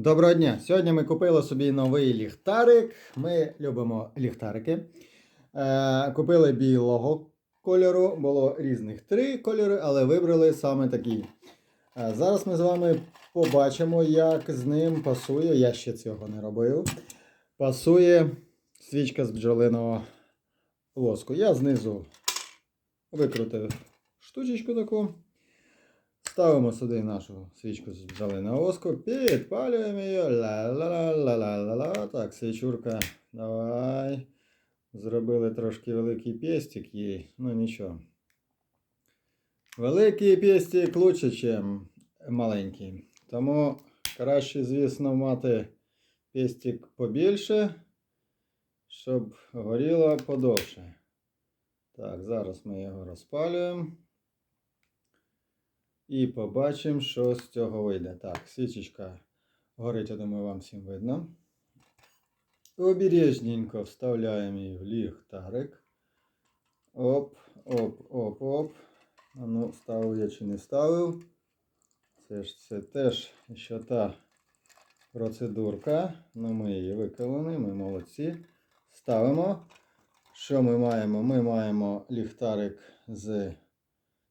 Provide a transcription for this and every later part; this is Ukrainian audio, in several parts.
Доброго дня! Сьогодні ми купили собі новий ліхтарик. Ми любимо ліхтарики. Е, купили білого кольору, було різних три кольори, але вибрали саме такий. Е, зараз ми з вами побачимо, як з ним пасує. Я ще цього не робив. Пасує свічка з бджолиного воску. Я знизу викрутив штучечку таку. Ставимо сюди нашу свічку з бджолиного воску, підпалюємо її. Ла-ла-ла-ла-ла-ла. Так, свічурка, давай. Зробили трошки великий пестик їй, ну нічого. Великий пестик лучше, ніж маленький. Тому краще, звісно, мати пестик побільше, щоб горіло подовше. Так, зараз ми його розпалюємо. І побачимо, що з цього вийде. Так, свічечка горить, я думаю, вам всім видно. Обережненько вставляємо її в ліхтарик. Оп, оп, оп, оп. А ну, ставив я чи не ставив. Це ж це теж ще та процедурка. Ну, ми її виконали, ми молодці. Ставимо. Що ми маємо? Ми маємо ліхтарик з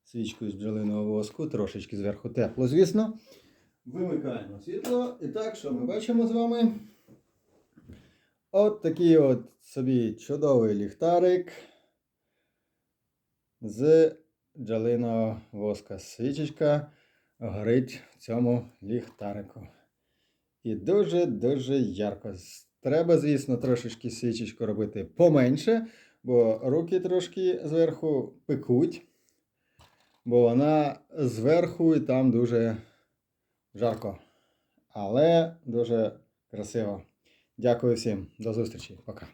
свічкою з бджолиного воску, трошечки зверху тепло, звісно. Вимикаємо світло. І так, що ми бачимо з вами? От такий от собі чудовий ліхтарик з бджолиного воска. Свічечка горить в цьому ліхтарику. І дуже-дуже ярко. Треба, звісно, трошечки свічечку робити поменше, бо руки трошки зверху пекуть бо вона зверху і там дуже жарко. Але дуже красиво. Дякую всім. До зустрічі. Пока.